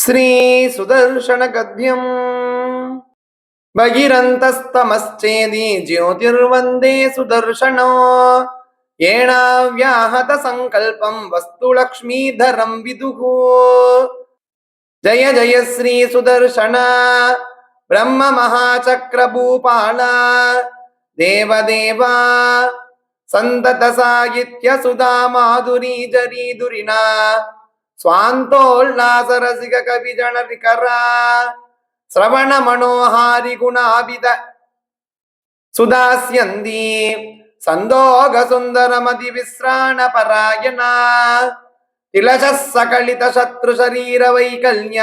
ಶ್ರೀ ಸುದರ್ಶನ ಗದ್ಯಂ ಭಗಿರಂತಸ್ತಮಶ್ಚೇದಿ ಜ್ಯೋತಿರ್ವಂದೇ ಸುದರ್ಶನೋ ಏಣಾವ್ಯಾಹತ ಸಂಕಲ್ಪಂ ವಸ್ತು ಲಕ್ಷ್ಮೀಧರಂ ವಿದುಹು ಜಯ ಜಯ ಶ್ರೀ ಸುದರ್ಶನ ಬ್ರಹ್ಮ ಮಹಾಚಕ್ರ ಮಹಾಚಕ್ರಭೂಪಾಲ ದೇವದೇವ ಸಂತತ ಸಾಹಿತ್ಯ ಸುಧಾ ಮಾಧುರಿ ಜರಿ ದುರಿನಾ స్వాంతోల్లాసరసిక కవి జన వికరా శ్రవణ మనోహారి గుణాభిద సుదాస్యంది సందోగ సుందరమతి విశ్రాణ పరాయణ తిలశ సకళిత శత్రు శరీర వైకల్య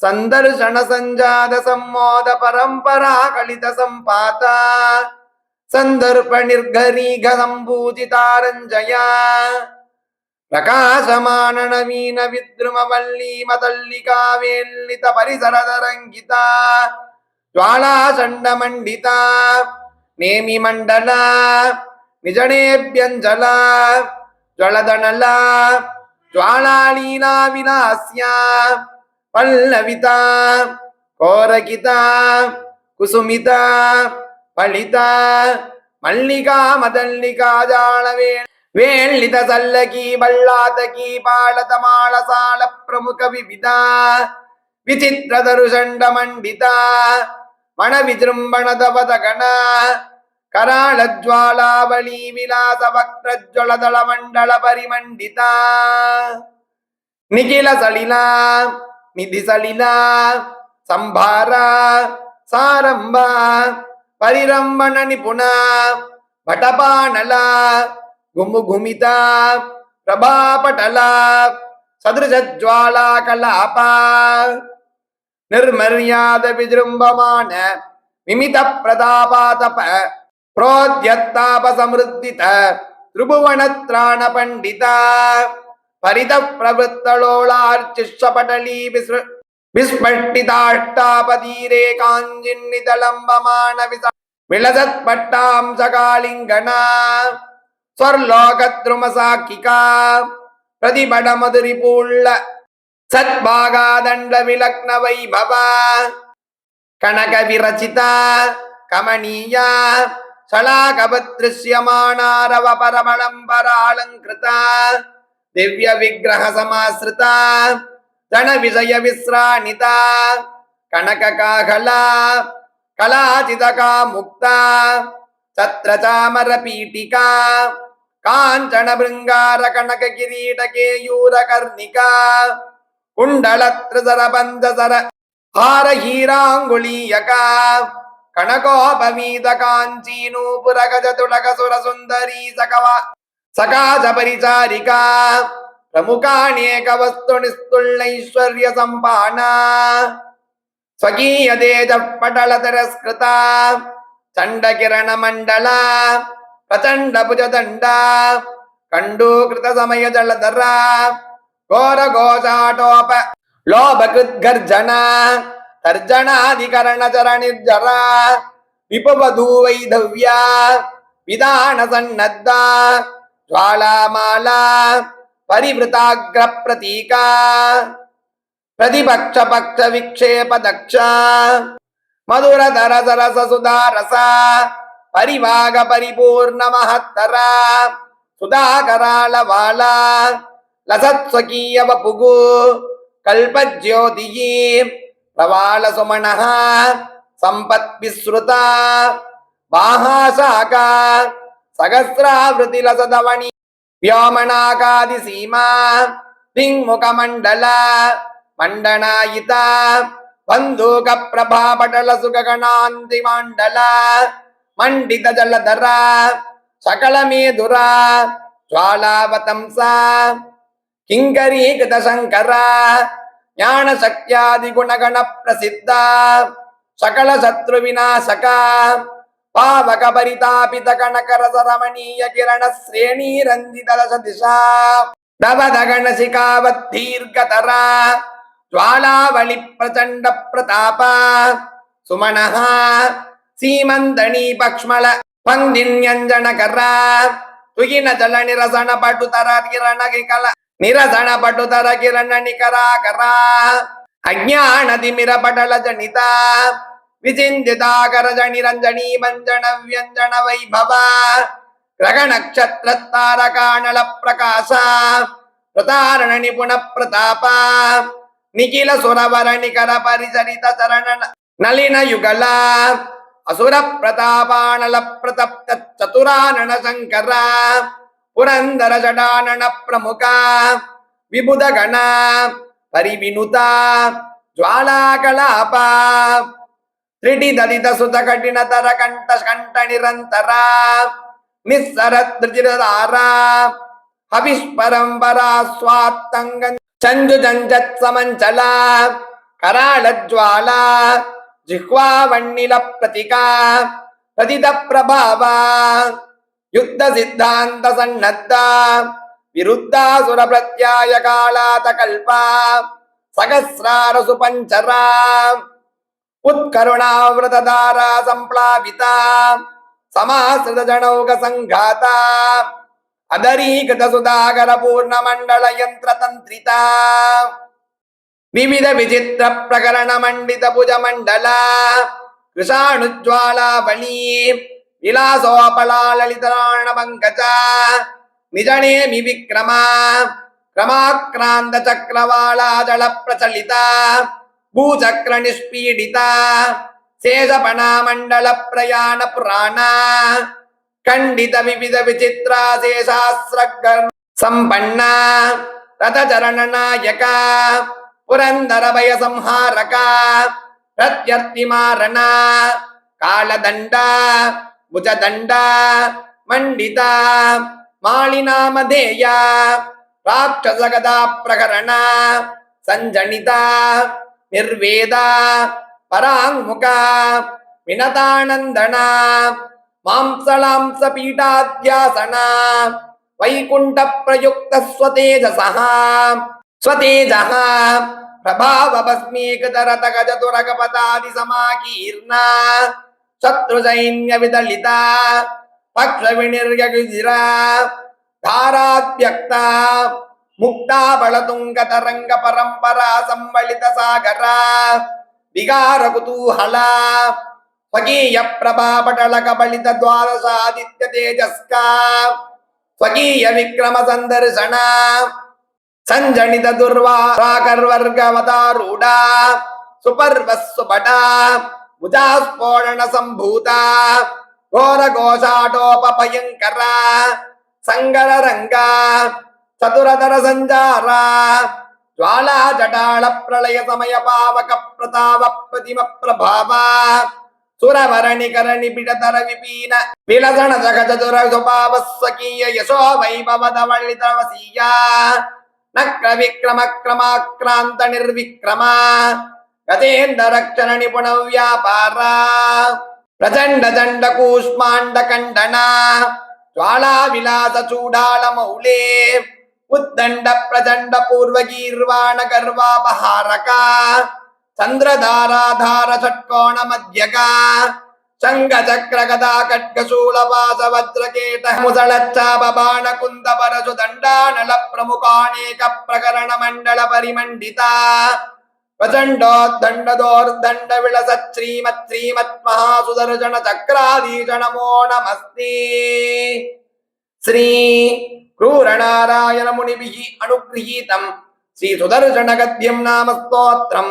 సందర్శన సంజాత సంమోద పరంపరా కళిత సంపాత సందర్ప నిర్ఘరీఘ సంభూజితారంజయా ప్రకాశమాన నవీన విద్రుమ వల్లీమ తల్లికా వేల్లిత పరిసరదరంకిత జ్వాళాచండ మండిత నేమి మండల నిజనేభ్యంజల జ్వలదనల జ్వాళాళీలా విలాస్య పల్లవిత కోరకిత కుసుమిత ఫలిత మల్లికా మదల్లికా జాళవే వేళ్ళిత సల్లకి బళ్ళాతకి పాళత మాళసాల ప్రముఖ వివిధ విచిత్ర దరుషండ మండిత మణ విజృంభణ దవద గణ కరాళ జ్వాలావళీ విలాస వక్ర జ్వలదళ మండల పరిమండిత నిఖిల సలిల నిధి సలిల సంభార సారంభ పరిరంభణ నిపుణ భటపానల గుమ్ముఘుమిత ప్రభాపటల సదృశజ్వాలా కలాప నిర్మర్యాద విజృంభమాణ విమిత ప్రతాపాతప ప్రోద్యత్తాప సమృద్ధిత త్రిభువన త్రాణ పండిత పరిత ప్రవృత్తలోళార్చిషపటలీ విసృ విస్ఫట్టితాష్టాపదీరే కాంజిన్నితలంబమాన విస విలసత్పట్టాంశకాలింగణ స్వర్లోకద్రుమసాక్షికా ప్రతిబడ ஸ்வர்லோகத்ருமசாக்கிகா பிரதிபட மதுரிபூள்ள சத்பாகாதண்ட விலக்ன வைபவ கனக விரச்சிதா கமனீயா சலாகபத்ருஷ்யமானாரவ பரமளம்பராலங்கிருதா திவ்ய விக்கிரக சமாசிரிதா தன விஜய விஸ்ராணிதா கனக காகலா கலாஜிதகா முக்தா சத்ர பீட்டிகா காஞ்சனபிருங்கார கனக கிரீட கேயூர கர்ணிகா குண்டலத்ரிசர பந்தசர ஹார ஹீராங்குளீயகா கனகோபவீத காஞ்சி நூபுர கஜதுலக சுர சுந்தரி சகவா சகாச பரிசாரிகா பிரமுகாணேக வஸ்து நிஸ்துள்ளைஸ்வர்ய சம்பானா ஸ்வகீய தேஜ படல திரஸ்கிருதா சண்டகிரண மண்டலா प्रचण्डभुजदण्ड कण्डूकृतसमयजलधर घोरघोषाटोप लोभकृद्गर्जन तर्जनाधिकरणचरणिर्जर विपवधूवैधव्या विधानसन्नद्धा ज्वालामाला परिवृताग्रप्रतीका प्रतिपक्षपक्षविक्षेपदक्षा मधुरधरसरससुधारसा ಪರಿವಾಗ ಪರಿಪೂರ್ಣ ಮಹತ್ತರ. ಸುಧಾಕರಾಳ ವಾಳ ಲಸತ್ಸಕೀಯವ ಪುಗು ಕಲ್ಪಜ್ಯೋತಿಯೀ. ಪ್ರವಾಳ ಸುಮಣ. ಸಂಪತ್ ವಿಸ್ಮೃತ ಬಾಹಾಶಾಕ ಸಹಸ್ರಾವೃತಿ ಲಸದವಣಿ. ವ್ಯೋಮಣಾಕಾದಿ ಸೀಮಾ. ತಿಂಗ್ಮುಖ ಮಂಡಲ. ಮಂಡನಾಯಿತ. ಬಂಧೂಕ ಸುಖ ಗಣಾಂತಿ ಮಂಡಲ. மண்டித ஜலதரா சகலமேதுரா ஜுவாலாவதம்சா கிங்கரீகிருத சங்கரா ஞான சக்தியாதி குணகண பிரசித்தா சகல சத்ரு விநாசகா பாவக பரிதாபித கனகரச கிரண ஸ்ரேணி ரஞ்சித சதிஷா தவதகணசிகாவத் தீர்க்கதரா ஜுவாலாவளி பிரச்சண்ட பிரதாபா சுமனஹா ಸೀಮಂತಣಿ ಪಕ್ಷ್ಮಳ ಪಂಗಿನ್ಯಂಜನ ಕರ್ರ ತುಗಿನ ಜಲ ನಿರಸಣ ಪಟ್ಟು ತರ ಕಿರಣ ಕಿಕಲ ನಿರಸಣ ಪಟ್ಟು ತರ ಕಿರಣ ನಿಕರ ಕರ ಅಜ್ಞಾನ ತಿಮಿರ ಪಟಲ ಜನಿತ ವಿಚಿಂತಿತಾಕರ ಜನಿ ರಂಜನಿ ಮಂಜನ ವ್ಯಂಜನ ವೈಭವ ಗ್ರಹ ನಕ್ಷತ್ರ ತಾರಕಾಣಳ ಪ್ರಕಾಶ ಪ್ರತಾರಣ ನಿಪುಣ ಪ್ರತಾಪ ನಿಖಿಲ ಸುರವರ ನಿಖರ ಪರಿಚರಿತ ಚರಣ ನಲಿನ ಯುಗಲ அசுர பிரதாபானல பிரதப்த சதுரானன சங்கரா புரந்தர ஜடானன பிரமுகா விபுதகணா பரிவினுதா ஜுவாலாகலாபா ತ್ರಿಟಿದಲಿತ ಸುತ ಕಠಿಣ ತರ ಕಂಠ ಕಂಠ ನಿರಂತರ ನಿಸ್ಸರ ತ್ರಿಚಿರದಾರ ಹವಿಷ್ಪರಂಬರಾ ಸ್ವಾತ್ತಂಗ ಚಂಜು ಚಂಚತ್ ಸಮಂಚಲ ಕರಾಳ ಜ್ವಾಲಾ జిహ్వావణ్ణిల ప్రతికా ప్రతిద ప్రభావ యుద్ధ సిద్ధాంత సన్నద్ధ విరుద్ధాసుర ప్రత్యాయ కాళాత కల్ప సహస్రారసు పంచరా ఉత్కరుణావృతధార సంప్లావిత సమాశ్రిత జనౌక సంఘాత అదరీకృత సుధాకర పూర్ణమండల యంత్రతంత్రిత विविध विचित्र प्रकरण मंडित भुज मंडला कृषाणुज्वाला बली विलासोपला ललितराण पंकज निजनेमि विक्रम क्रमाक्रांत चक्रवाला दल प्रचलिता भूचक्र निष्पीडिता शेषपणा मंडल प्रयाण पुराण खंडित विविध विचित्रा शेषास्त्र संपन्ना रथ चरण नायका புரந்தரபய சம்ஹாரகா பிரத்யர்த்திமாரணா காலதண்டா புஜதண்டா மண்டிதா மாளிநாமதேயா ராட்சசகதா பிரகரணா சஞ்சனிதா நிர்வேதா பராங்முகா வினதானந்தனா வைகுண்ட பிரயுக்த ஸ்வதேஜசா स्वतेजः प्रभावभस्मीकृतरतगजतुरगपतादिसमाकीर्णा शत्रुसैन्यविदलिता पक्षविनिर्यगिरा धाराद्व्यक्ता मुक्ता बलतुङ्गतरङ्गपरम्परा संवलितसागरा विकारकुतूहला स्वकीयप्रभापटलकबलितद्वादशादित्यतेजस्का स्वकीयविक्रमसन्दर्शना சஞ்சனித துர்வா கர்வர்கவதாரூடா சுபர்வஸ்வபடா முஜாஸ்போரண சம்பூதா கோர கோஷாடோபயங்கரா சங்கர ரங்கா சதுரதர சஞ்சாரா ஜுவாலா ஜடாள பிரளய சமய பாவக பிரதாப பிரதிம பிரபாவா சுரவரணி கரணி பிடதர விபீன விலசன ஜகஜதுர சுபாவ சகீய யசோ வைபவதவழிதவசீயா நக்ரவிக்ரமக்ரமாக்ராந்த நிர்விக்ரமா கஜேந்தரக்ஷண நிபுண வியாபாரா பிரச்சண்ட தண்ட கூஷ்மாண்ட கண்டனா ஜுவாலா விலாச சூடால மௌலே உத்தண்ட பிரச்சண்ட பூர்வகீர்வாண கர்வாபஹாரகா சந்திரதாராதார சட்கோண மத்யகா சங்க சக்கர கதா கட்கசூல பாச வஜ்ர கேட்ட முசலச்சாப பாண குந்த பரசு தண்டானல பிரமுகாணேக பிரகரண மண்டல பரிமண்டிதா பிரச்சண்டோ தண்டதோர் தண்ட விளச ஸ்ரீமத் ஸ்ரீமத் மகாசுதர்ஜன சக்கராதீஜனமோ நமஸ்தி ஸ்ரீ क्रूरनारायण मुनिभिः अनुगृहीतं श्रीसुदर्शनगद्यं नाम स्तोत्रं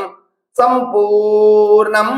सम्पूर्णम्